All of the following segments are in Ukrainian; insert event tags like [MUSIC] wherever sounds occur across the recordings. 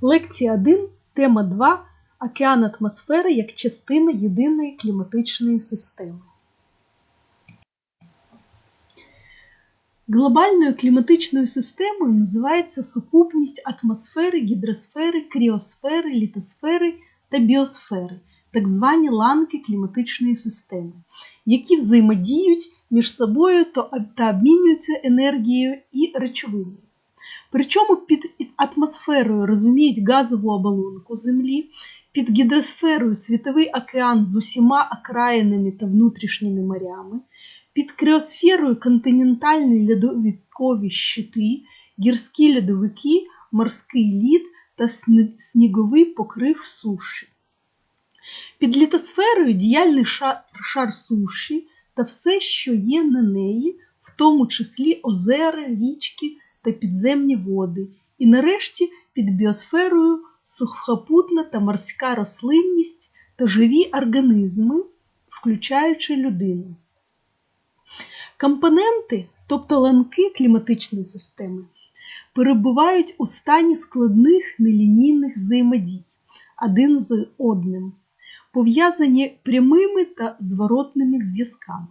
Лекція 1, тема 2. Океан атмосфери як частина єдиної кліматичної системи. Глобальною кліматичною системою називається сукупність атмосфери, гідросфери, кріосфери, літосфери та біосфери, так звані ланки кліматичної системи, які взаємодіють між собою та обмінюються енергією і речовиною. Причому під атмосферою розуміють газову оболонку Землі, під гідросферою світовий океан з усіма окраїнами та внутрішніми морями, під криосферою континентальні льодовикові щити, гірські льодовики, морський лід та сніговий покрив суші. Під літосферою діяльний шар, шар суші та все, що є на неї, в тому числі озера, річки та підземні води, і нарешті під біосферою сухопутна та морська рослинність та живі організми, включаючи людину. Компоненти, тобто ланки кліматичної системи, перебувають у стані складних нелінійних взаємодій один з одним, пов'язані прямими та зворотними зв'язками.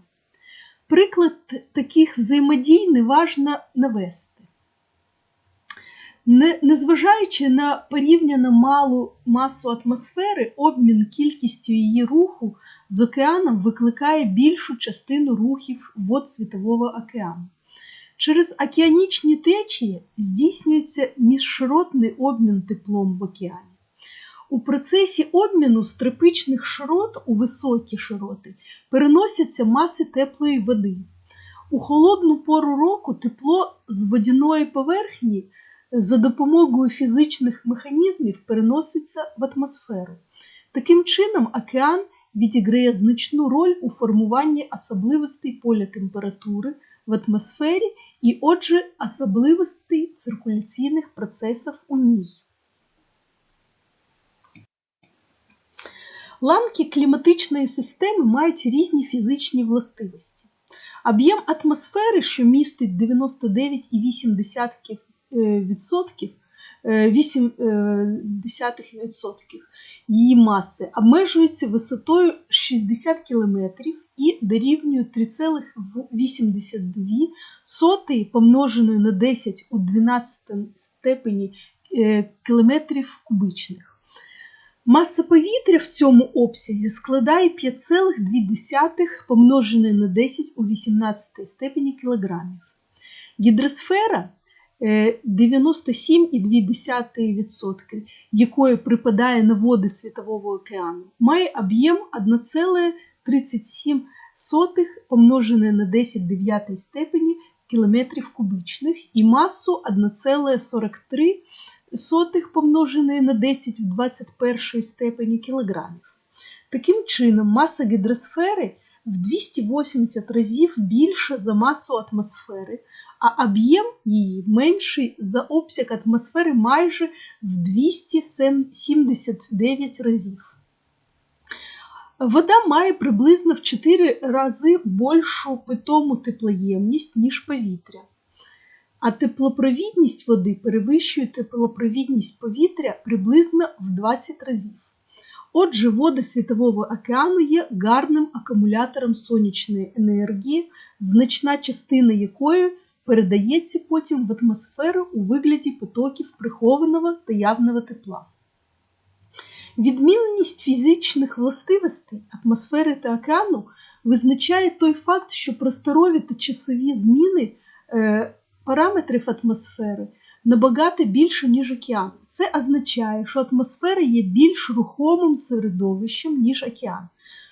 Приклад таких взаємодій неважно навести. Незважаючи на порівняно малу масу атмосфери, обмін кількістю її руху з океаном викликає більшу частину рухів вод Світового океану. Через океанічні течії здійснюється міжширотний обмін теплом в океані. У процесі обміну з тропічних широт у високі широти переносяться маси теплої води. У холодну пору року тепло з водяної поверхні за допомогою фізичних механізмів переноситься в атмосферу. Таким чином, океан відіграє значну роль у формуванні особливостей поля температури в атмосфері і, отже, особливостей циркуляційних процесів у ній. Ланки кліматичної системи мають різні фізичні властивості. Об'єм атмосфери, що містить 99,8 відсотків, 8 відсотків її маси обмежується висотою 60 км і дорівнює 3,82 помноженою на 10 у 12 степені кілометрів кубичних. Маса повітря в цьому обсязі складає 5,2 помножене на 10 у 18 степені кілограмів. Гідросфера 97,2%, якої припадає на води Світового океану, має об'єм 1,37 помножене на 10 дев'ятій степені кілометрів кубічних і масу 1,43 помножене на 10 в 21 степені кілограмів. Таким чином, маса гідросфери в 280 разів більша за масу атмосфери, а об'єм її менший за обсяг атмосфери майже в 279 разів. Вода має приблизно в 4 рази більшу питому теплоємність, ніж повітря. А теплопровідність води перевищує теплопровідність повітря приблизно в 20 разів. Отже, води Світового океану є гарним акумулятором сонячної енергії, значна частина якої передається потім в атмосферу у вигляді потоків прихованого та явного тепла. Відмінність фізичних властивостей атмосфери та океану визначає той факт, що просторові та часові зміни е, параметрів атмосфери набагато більше, ніж океан. Це означає, що атмосфера є більш рухомим середовищем, ніж океан.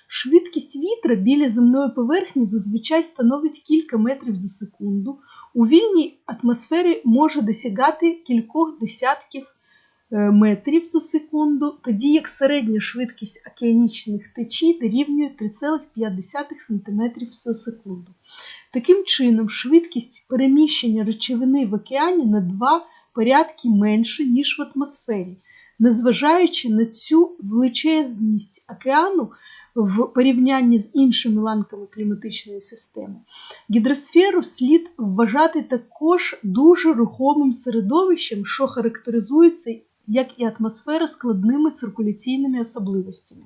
Швидкість вітра біля земної поверхні зазвичай становить кілька метрів за секунду. У вільній атмосфері може досягати кількох десятків метрів за секунду, тоді як середня швидкість океанічних течій дорівнює 3,5 см за секунду. Таким чином, швидкість переміщення речовини в океані на два порядки менше, ніж в атмосфері. Незважаючи на цю величезність океану в порівнянні з іншими ланками кліматичної системи, гідросферу слід вважати також дуже рухомим середовищем, що характеризується як і атмосфера складними циркуляційними особливостями.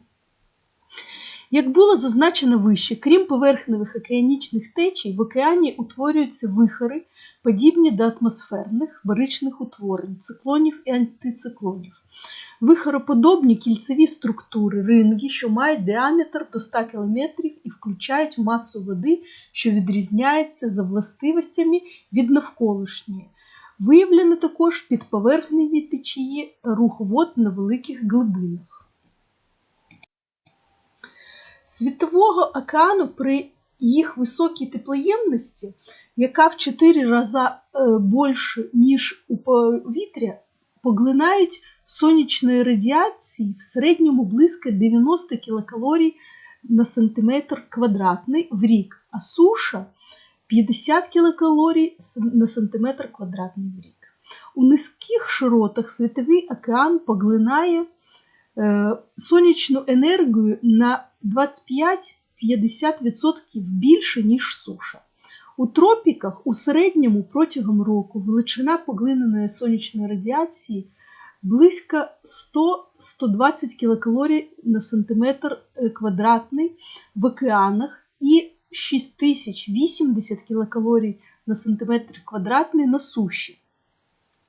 Як було зазначено вище, крім поверхневих океанічних течій, в океані утворюються вихори, подібні до атмосферних баричних утворень, циклонів і антициклонів. Вихороподобні кільцеві структури ринги, що мають діаметр до 100 км і включають масу води, що відрізняється за властивостями від навколишньої. Виявлено також підповерхневі течії та рух вод на великих глибинах. Світового океану при їх високій теплоємності, яка в 4 рази більше, ніж у повітря, поглинають сонячної радіації в середньому близько 90 кілокалорій на сантиметр квадратний в рік, а суша 50 кілокалорій на сантиметр квадратний в рік. У низьких широтах світовий океан поглинає е, сонячну енергію на 25-50% більше, ніж суша. У тропіках у середньому протягом року величина поглиненої сонячної радіації близько 100-120 кілокалорій на сантиметр квадратний в океанах і 6080 кілокалорій на сантиметр квадратний на суші.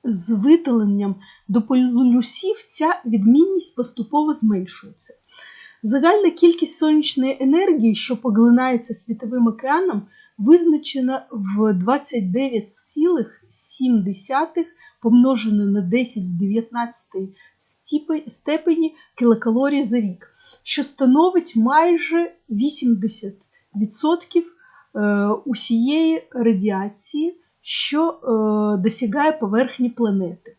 З видаленням до полюсів ця відмінність поступово зменшується. Загальна кількість сонячної енергії, що поглинається світовим океаном, визначена в 29,7 помножено на 10 в 19 степені кілокалорій за рік, що становить майже 80% усієї радіації, що досягає поверхні планети.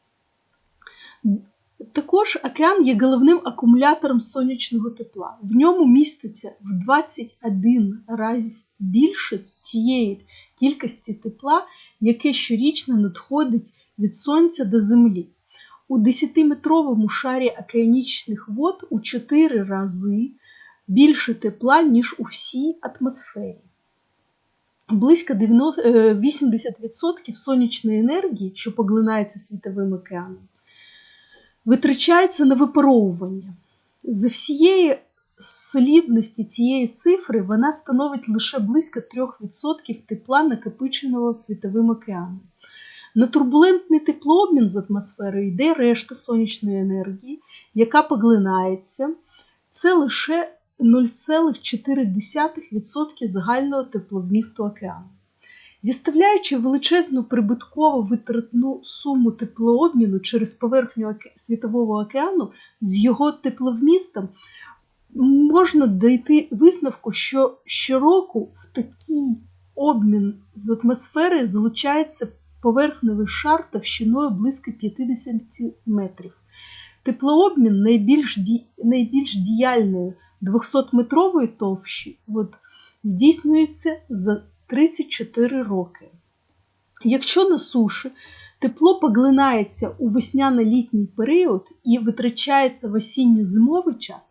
Також океан є головним акумулятором сонячного тепла. В ньому міститься в 21 раз більше тієї кількості тепла, яке щорічно надходить від Сонця до Землі. У 10-метровому шарі океанічних вод у 4 рази більше тепла, ніж у всій атмосфері. Близько 80% сонячної енергії, що поглинається світовим океаном, витрачається на випаровування. За всієї солідності цієї цифри вона становить лише близько 3% тепла, накопиченого світовим океаном. На турбулентний теплообмін з атмосферою йде решта сонячної енергії, яка поглинається. Це лише 0,4% загального тепловмісту океану. Зіставляючи величезну прибуткову витратну суму теплообміну через поверхню Світового океану з його тепловмістом, можна дійти висновку, що щороку в такий обмін з атмосфери залучається поверхневий шар товщиною близько 50 метрів. Теплообмін найбільш ді... найбільш діяльної 200-метрової товщі от, здійснюється за 34 роки. Якщо на суші тепло поглинається у весняно-літній період і витрачається в осінньо-зимовий час,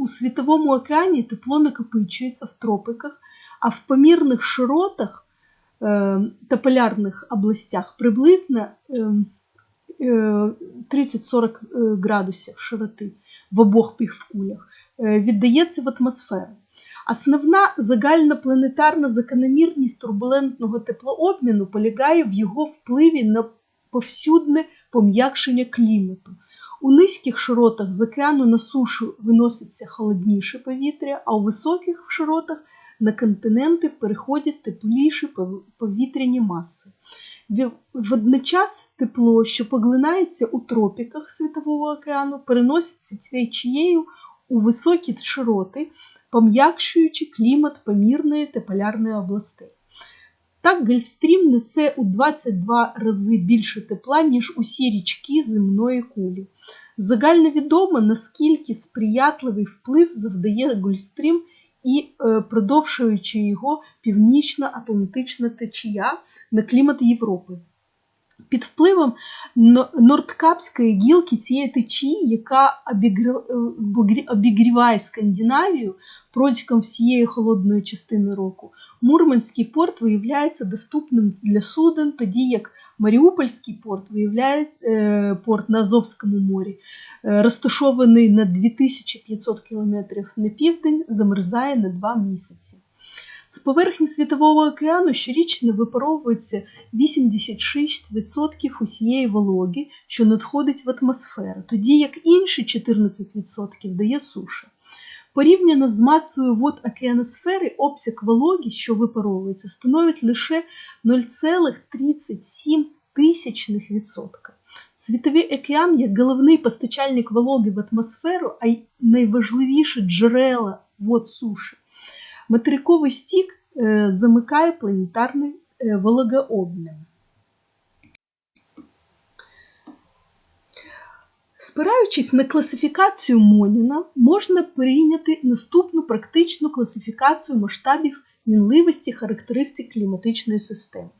у Світовому океані тепло накопичується в тропиках, а в помірних широтах та полярних областях приблизно е, е, 30-40 градусів широти в обох півкулях віддається в атмосферу. Основна загальнопланетарна закономірність турбулентного теплообміну полягає в його впливі на повсюдне пом'якшення клімату. У низьких широтах з океану на сушу виноситься холодніше повітря, а у високих широтах на континенти переходять тепліші повітряні маси. Водночас тепло, що поглинається у тропіках Світового океану, переноситься течією у високі широти, пом'якшуючи клімат помірної та полярної областей. Так, Гольфстрім несе у 22 рази більше тепла, ніж усі річки земної кулі. Загальновідомо, наскільки сприятливий вплив завдає Гольфстрім і продовжуючи його північно-атлантична течія на клімат Європи. Під впливом Нордкапської гілки цієї течії, яка обігріває Скандинавію протягом всієї холодної частини року, Мурманський порт виявляється доступним для суден, тоді як Маріупольський порт виявляє е, порт на Азовському морі, е, розташований на 2500 км на південь, замерзає на 2 місяці. З поверхні Світового океану щорічно випаровується 86% усієї вологи, що надходить в атмосферу, тоді як інші 14% дає суша. Порівняно з масою вод океаносфери, обсяг вологи, що випаровується, становить лише 0,37 тисячних відсотка. Світовий океан як головний постачальник вологи в атмосферу, а й найважливіше джерела вод суші. Материковий стік е, замикає планетарний е, вологообмін. Спираючись на класифікацію Моніна, можна прийняти наступну практичну класифікацію масштабів мінливості характеристик кліматичної системи.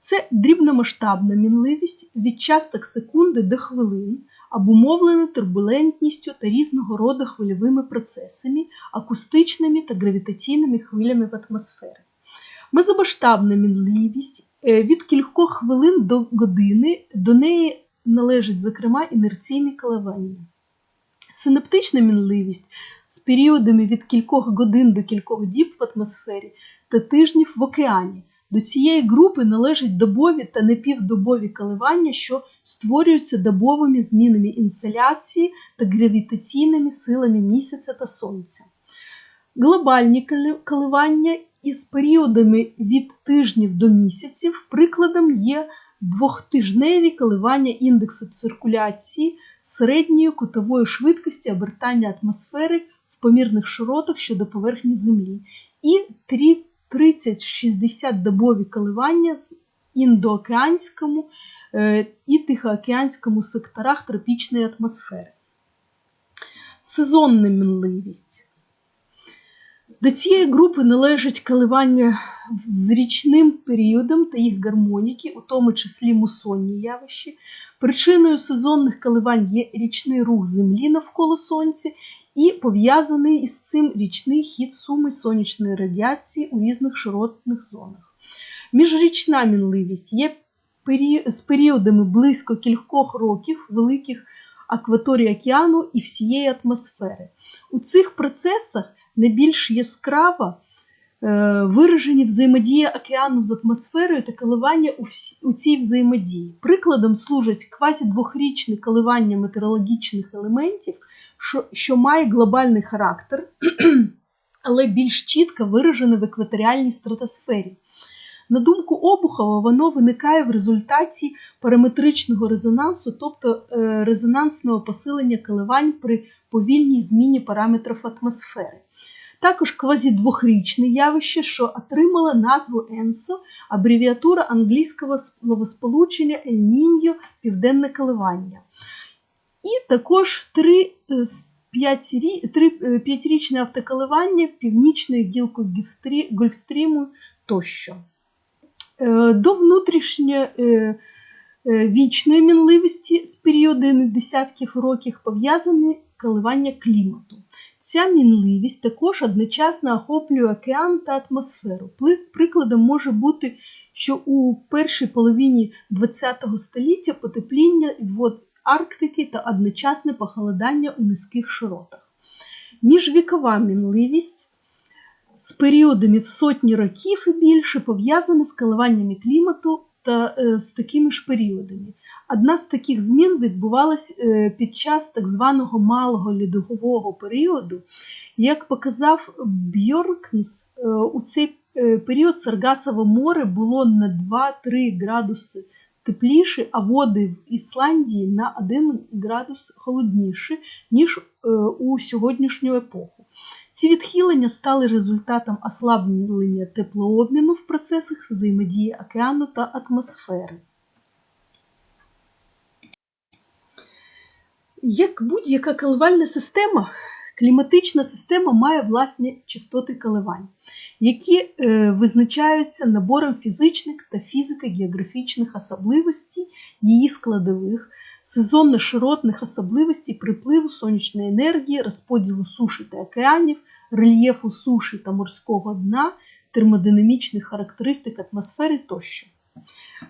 Це дрібномасштабна мінливість від часток секунди до хвилин, обумовлена турбулентністю та різного роду хвильовими процесами, акустичними та гравітаційними хвилями в атмосфері. Мезомасштабна мінливість е, від кількох хвилин до години до неї належить, зокрема, інерційне коливання. Синаптична мінливість з періодами від кількох годин до кількох діб в атмосфері та тижнів в океані. До цієї групи належать добові та непівдобові коливання, що створюються добовими змінами інсоляції та гравітаційними силами місяця та сонця. Глобальні коливання із періодами від тижнів до місяців прикладом є двохтижневі коливання індексу циркуляції середньої кутової швидкості обертання атмосфери в помірних широтах щодо поверхні Землі і 30-60 добові коливання з індоокеанському е, і тихоокеанському секторах тропічної атмосфери. Сезонна мінливість. До цієї групи належать коливання з річним періодом та їх гармоніки, у тому числі мусонні явища. Причиною сезонних коливань є річний рух Землі навколо Сонця і пов'язаний із цим річний хід суми сонячної радіації у різних широтних зонах. Міжрічна мінливість є з періодами близько кількох років великих акваторій океану і всієї атмосфери. У цих процесах найбільш яскраво е, виражені взаємодія океану з атмосферою та коливання у, цій взаємодії. Прикладом служать квазідвохрічне коливання метеорологічних елементів, що, має глобальний характер, [CLEARS THROAT] але більш чітко виражене в екваторіальній стратосфері. На думку Обухова, воно виникає в результаті параметричного резонансу, тобто е, резонансного посилення коливань при повільній зміні параметрів атмосфери. Також квазідвохрічне явище, що отримало назву ЕНСО, абревіатура англійського словосполучення Ель-Ніньо Південне коливання. І також три п'ятирічне автоколивання північної гілки Гольфстріму тощо. Е, до внутрішньої е, е, вічної мінливості з періоди десятків років пов'язане коливання клімату. Ця мінливість також одночасно охоплює океан та атмосферу. Прикладом може бути, що у першій половині ХХ століття потепління вод Арктики та одночасне похолодання у низьких широтах. Міжвікова мінливість з періодами в сотні років і більше пов'язана з коливаннями клімату та е, з такими ж періодами. Одна з таких змін відбувалась е, під час так званого малого льодового періоду. Як показав Бьоркнс, е, у цей період Саргасове море було на 2-3 градуси тепліше, а води в Ісландії на 1 градус холодніше, ніж у сьогоднішню епоху. Ці відхилення стали результатом ослаблення теплообміну в процесах взаємодії океану та атмосфери. Як будь-яка коливальна система, кліматична система має власні частоти коливань, які е, визначаються набором фізичних та фізико-географічних особливостей її складових, сезонно-широтних особливостей припливу сонячної енергії, розподілу суші та океанів, рельєфу суші та морського дна, термодинамічних характеристик атмосфери тощо.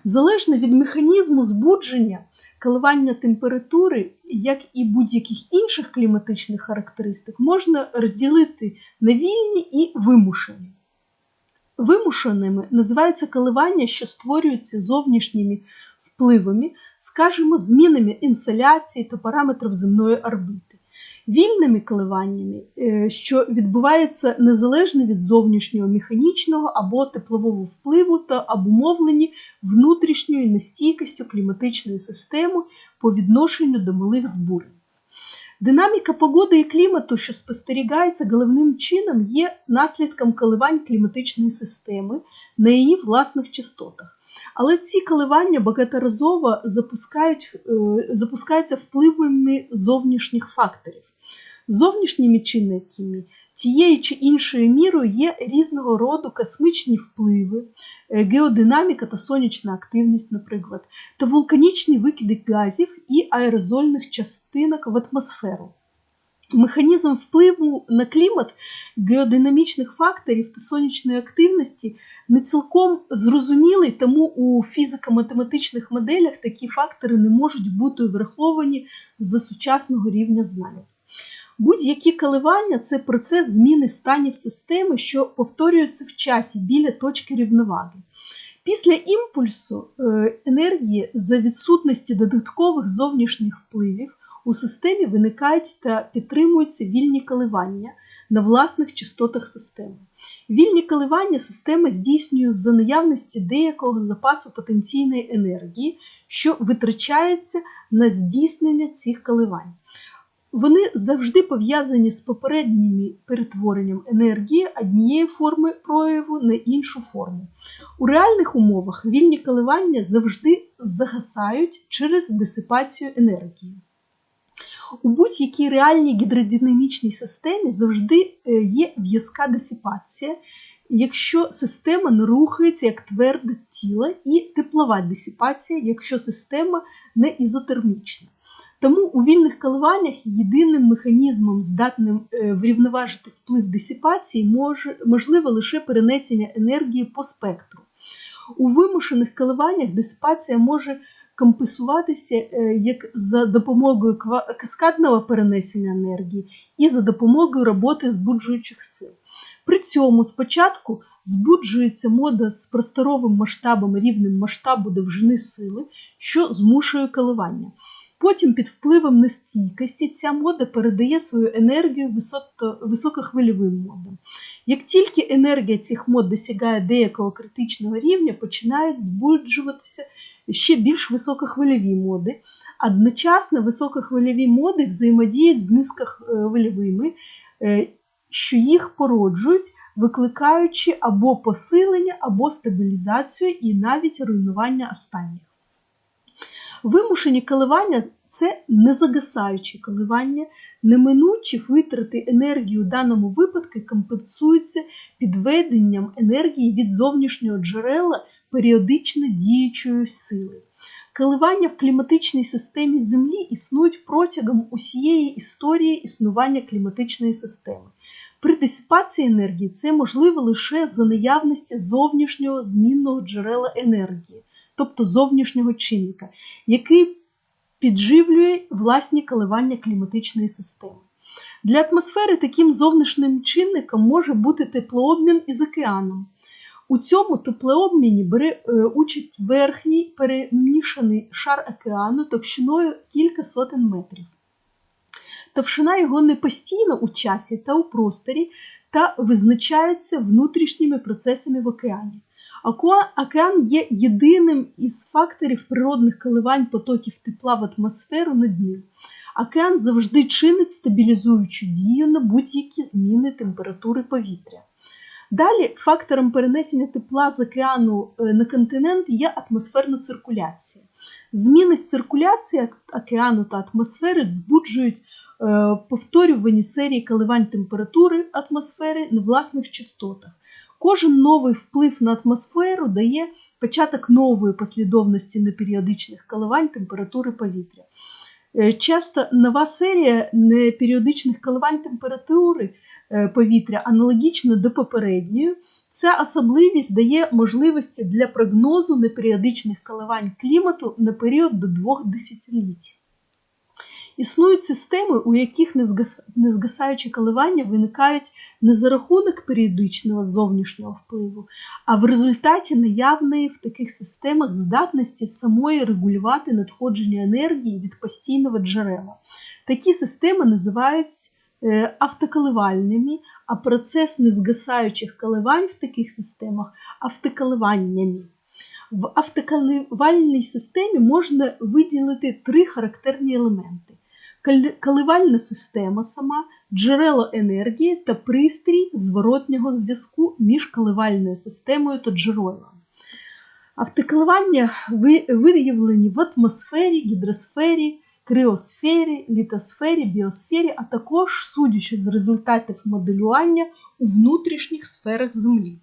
Залежно від механізму збудження, коливання температури, як і будь-яких інших кліматичних характеристик, можна розділити на вільні і вимушені. Вимушеними називаються коливання, що створюються зовнішніми впливами, скажімо, змінами інсоляції та параметрів земної орбити. Вільними коливаннями, е, що відбуваються незалежно від зовнішнього механічного або теплового впливу та обумовлені внутрішньою нестійкістю кліматичної системи по відношенню до малих збурень. Динаміка погоди і клімату, що спостерігається головним чином, є наслідком коливань кліматичної системи на її власних частотах. Але ці коливання багаторазово запускають, е, запускаються впливами зовнішніх факторів. Зовнішніми чинниками тією чи іншою мірою є різного роду космічні впливи, е, геодинаміка та сонячна активність, наприклад, та вулканічні викиди газів і аерозольних частинок в атмосферу. Механізм впливу на клімат геодинамічних факторів та сонячної активності не цілком зрозумілий, тому у фізико-математичних моделях такі фактори не можуть бути враховані за сучасного рівня знань. Будь-які коливання це процес зміни станів системи, що повторюється в часі біля точки рівноваги. Після імпульсу е, енергії за відсутності додаткових зовнішніх впливів у системі виникають та підтримуються вільні коливання на власних частотах системи. Вільні коливання система здійснює за наявності деякого запасу потенційної енергії, що витрачається на здійснення цих коливань. Вони завжди пов'язані з попереднім перетворенням енергії однієї форми прояву на іншу форму. У реальних умовах вільні коливання завжди загасають через дисипацію енергії. У будь-якій реальній гідродинамічній системі завжди е, є в'язка дисипація, якщо система не рухається як тверде тіло, і теплова дисипація, якщо система не ізотермічна. Тому у вільних коливаннях єдиним механізмом, здатним е, врівноважити вплив дисипації, може, можливо лише перенесення енергії по спектру. У вимушених коливаннях дисипація може компенсуватися е, як за допомогою каскадного перенесення енергії і за допомогою роботи збуджуючих сил. При цьому спочатку збуджується мода з просторовим масштабом рівнем масштабу довжини сили, що змушує коливання. Потім під впливом нестійкості ця мода передає свою енергію високохвильовим модам. Як тільки енергія цих мод досягає деякого критичного рівня, починають збуджуватися ще більш високохвильові моди. Одночасно високохвильові моди взаємодіють з низькохвильовими, е, що їх породжують, викликаючи або посилення, або стабілізацію і навіть руйнування останніх. Вимушені коливання це незагасаючі коливання, неминучі витрати енергії у даному випадку компенсуються підведенням енергії від зовнішнього джерела періодично діючої сили. Коливання в кліматичній системі Землі існують протягом усієї історії існування кліматичної системи. При дисипації енергії це можливо лише за наявності зовнішнього змінного джерела енергії тобто зовнішнього чинника, який підживлює власні коливання кліматичної системи. Для атмосфери таким зовнішнім чинником може бути теплообмін із океаном. У цьому теплообміні бере е, участь верхній перемішаний шар океану товщиною кілька сотень метрів. Товщина його не постійно у часі та у просторі та визначається внутрішніми процесами в океані. Океан є єдиним із факторів природних коливань потоків тепла в атмосферу на дні. Океан завжди чинить стабілізуючу дію на будь-які зміни температури повітря. Далі фактором перенесення тепла з океану е, на континент є атмосферна циркуляція. Зміни в циркуляції океану та атмосфери збуджують е, повторювані серії коливань температури атмосфери на власних частотах. Кожен новий вплив на атмосферу дає початок нової послідовності неперіодичних коливань температури повітря. Е, часто нова серія неперіодичних коливань температури е, повітря аналогічно до попередньої, Ця особливість дає можливості для прогнозу неперіодичних коливань клімату на період до двох десятиліть. Існують системи, у яких незгасаючі коливання виникають не за рахунок періодичного зовнішнього впливу, а в результаті наявної в таких системах здатності самої регулювати надходження енергії від постійного джерела. Такі системи називають е, автоколивальними, а процес незгасаючих коливань в таких системах автоколиваннями. В автоколивальній системі можна виділити три характерні елементи коливальна система сама, джерело енергії та пристрій зворотнього зв'язку між коливальною системою та джерелом. Автоколивання виявлені в атмосфері, гідросфері, криосфері, літосфері, біосфері, а також судячи з результатів моделювання у внутрішніх сферах Землі.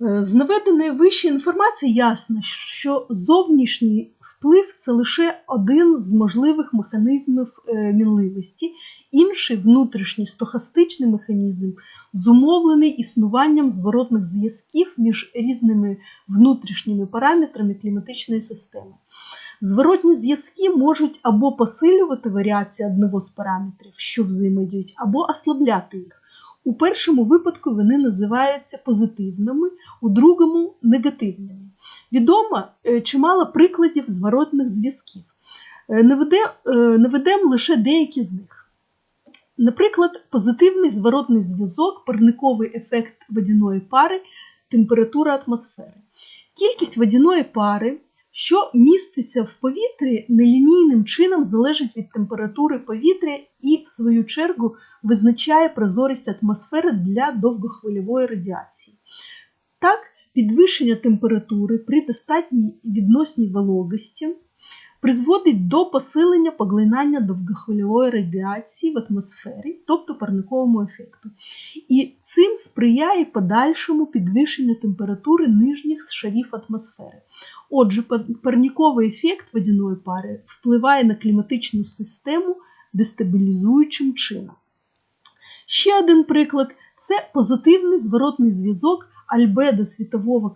З наведеної вище інформації ясно, що зовнішній Вплив це лише один з можливих механізмів е, мінливості, інший внутрішній стохастичний механізм, зумовлений існуванням зворотних зв'язків між різними внутрішніми параметрами кліматичної системи. Зворотні зв'язки можуть або посилювати варіації одного з параметрів, що взаємодіють, або ослабляти їх. У першому випадку вони називаються позитивними, у другому негативними. Відомо е, чимало прикладів зворотних зв'язків. Е, наведемо лише деякі з них. Наприклад, позитивний зворотний зв'язок, парниковий ефект водяної пари, температура атмосфери. Кількість водяної пари, що міститься в повітрі, нелінійним чином залежить від температури повітря і, в свою чергу, визначає прозорість атмосфери для довгохвильової радіації. Так, підвищення температури при достатній відносній вологості призводить до посилення поглинання довгохвильової радіації в атмосфері, тобто парниковому ефекту. І цим сприяє подальшому підвищенню температури нижніх шарів атмосфери. Отже, парниковий ефект водяної пари впливає на кліматичну систему дестабілізуючим чином. Ще один приклад це позитивний зворотний зв'язок альбедо світового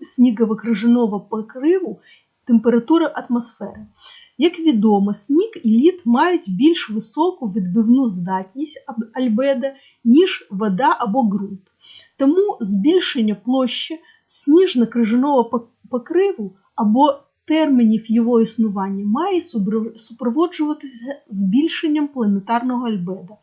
снігово-крижаного покриву температури атмосфери. Як відомо, сніг і лід мають більш високу відбивну здатність альбеда, ніж вода або ґрунт. Тому збільшення площі сніжно-крижаного покриву або термінів його існування має супроводжуватися збільшенням планетарного альбеда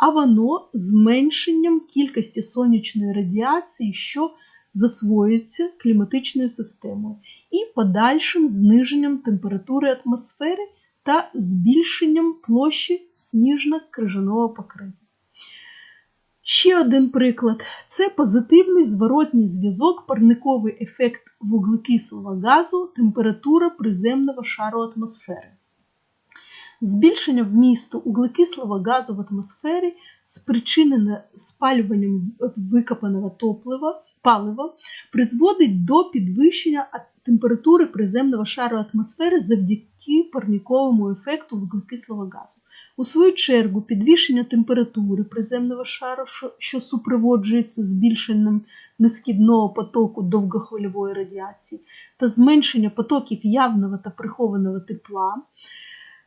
а воно зменшенням кількості сонячної радіації, що засвоюється кліматичною системою, і подальшим зниженням температури атмосфери та збільшенням площі сніжно-крижаного покриву. Ще один приклад це позитивний зворотній зв'язок, парниковий ефект вуглекислого газу, температура приземного шару атмосфери. Збільшення вмісту углекислого газу в атмосфері, спричинене спалюванням викопаного топлива, палива, призводить до підвищення температури приземного шару атмосфери завдяки парніковому ефекту вуглекислого газу. У свою чергу, підвищення температури приземного шару, що супроводжується збільшенням нескідного потоку довгохвильової радіації, та зменшення потоків явного та прихованого тепла.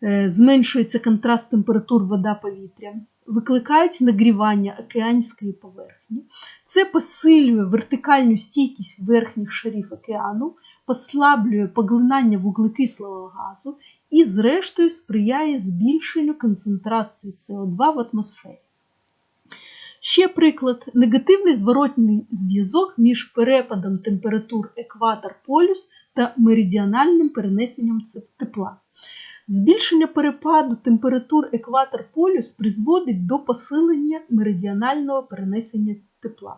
Е, зменшується контраст температур вода повітря, викликають нагрівання океанської поверхні. Це посилює вертикальну стійкість верхніх шарів океану, послаблює поглинання вуглекислого газу і, зрештою, сприяє збільшенню концентрації СО2 в атмосфері. Ще приклад негативний зворотний зв'язок між перепадом температур екватор полюс та меридіональним перенесенням тепла. Збільшення перепаду температур екватор полюс призводить до посилення меридіонального перенесення тепла.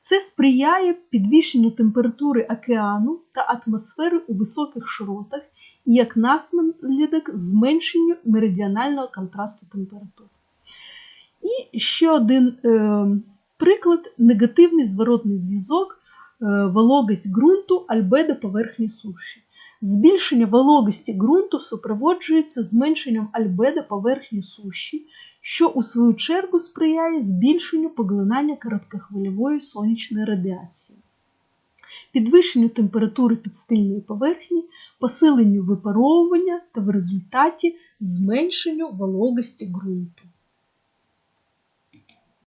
Це сприяє підвищенню температури океану та атмосфери у високих широтах і, як наслідок, зменшенню меридіонального контрасту температур. І ще один е, приклад негативний зворотний зв'язок, е, вологість ґрунту альбедо поверхні суші. Збільшення вологості ґрунту супроводжується зменшенням альбедо поверхні суші, що у свою чергу сприяє збільшенню поглинання короткохвильової сонячної радіації, підвищенню температури підстильної поверхні, посиленню випаровування та в результаті зменшенню вологості ґрунту.